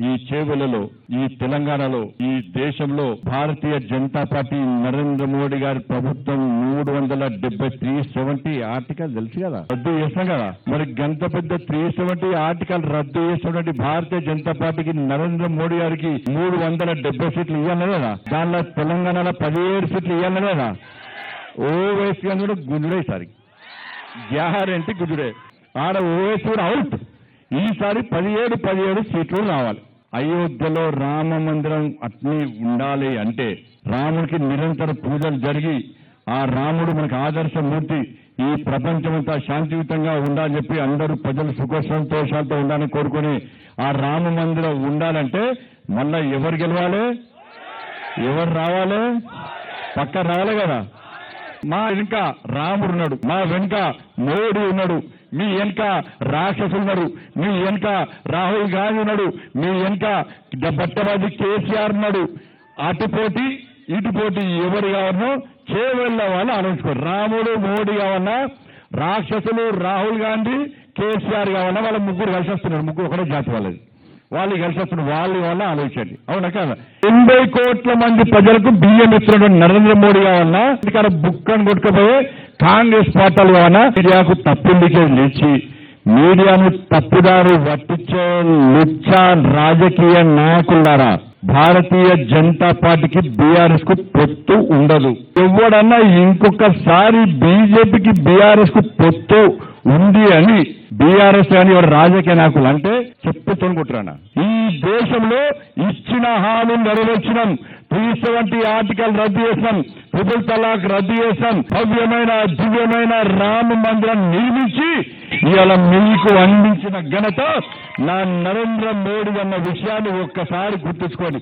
ఈ చేవెలలో ఈ తెలంగాణలో ఈ దేశంలో భారతీయ జనతా పార్టీ నరేంద్ర మోడీ గారి ప్రభుత్వం మూడు వందల డెబ్బై త్రీ సెవెంటీ ఆర్టికల్ తెలుసు కదా? రద్దు చేస్తాం కదా? మరి గంత పెద్ద త్రీ సెవెంటీ ఆర్టికల్ రద్దు చేసినటువంటి భారతీయ జనతా పార్టీకి నరేంద్ర మోడీ గారికి మూడు వందల డెబ్బై సీట్లు ఇవ్వాలి కదా? దానిలో తెలంగాణలో పదిహేడు సీట్లు ఇవ్వాలి కదా? ఓవైసీ అని కూడా గుంజుడే ఈసారి గ్యారంటీ గుజుడే ఆడ ఓవైసీ కూడా అవుట్. ఈసారి పదిహేడు పదిహేడు సీట్లు రావాలి. అయోధ్యలో రామ మందిరం అట్నే ఉండాలి అంటే రాముడికి నిరంతర పూజలు జరిగి ఆ రాముడు మనకు ఆదర్శమూర్తి ఈ ప్రపంచమంతా శాంతియుతంగా ఉండాలని చెప్పి అందరూ ప్రజలు సుఖ సంతోషాలతో ఉండాలని కోరుకొని ఆ రామ మందిరం ఉండాలంటే మళ్ళా ఎవరు గెలవాలి? ఎవరు రావాలి? పక్క రావాలి కదా. మా వెనుక రాముడు ఉన్నాడు. మా వెనుక మోడీ ఉన్నాడు. మీ వెనుక రాక్షసులు ఉన్నారు. మీ వెనుక రాహుల్ గాంధీ ఉన్నాడు. మీ వెనుక బట్టబాజీ కేసీఆర్ ఉన్నాడు. అటు పోటీ ఇటు పోటీ ఎవరు కావాలనో చేవెళ్ళ వాళ్ళు ఆలోచించుకోరు. రాముడు మోడీ కావాలన్నా రాక్షసులు రాహుల్ గాంధీ కేసీఆర్ కావాలన్నా వాళ్ళ ముగ్గురు కలిసి వస్తున్నారు. ముగ్గురు ఒకటే జాతి వాళ్ళది. వాళ్ళు కలిసినప్పుడు వస్తున్నారు వాళ్ళ వల్ల ఆలోచించండి. అవునా కదా? ఎనభై కోట్ల మంది ప్రజలకు బియ్యం ఇస్తున్నటువంటి నరేంద్ర మోడీ కావాలన్నా ఇక్కడ బుక్కను కొట్టుకుపోయే కాంగ్రెస్ పార్టీలు కావాలన్నా మీడియాకు తప్పుండికే లేచి మీడియాను తప్పుదారు పట్టించే లుచ్చ రాజకీయ నాయకులారా భారతీయ జనతా పార్టీకి బీఆర్ఎస్కు పొత్తు ఉండదు. ఎవడన్నా ఇంకొకసారి బీజేపీకి బీఆర్ఎస్కు పొత్తు ఉంది అని బీఆర్ఎస్ అని ఎవరు రాజకీయ నాయకులు అంటే చెప్పి తొనుకుంటున్నా ఈ దేశంలో ఇచ్చిన హామీ నెరవేర్చినాం త్రీ సెవెంటీ ఆర్టికల్ రద్దు చేసినాం ట్రిపుల్ తలాక్ రద్దు చేశాం భవ్యమైన దివ్యమైన రామ మందిరం నిర్మించి ఇవాళ మీకు అందించిన ఘనత నా నరేంద్ర మోడీ అన్న విషయాన్ని ఒక్కసారి గుర్తుంచుకోండి.